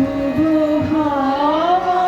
তবু হাওয়াতে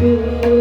you.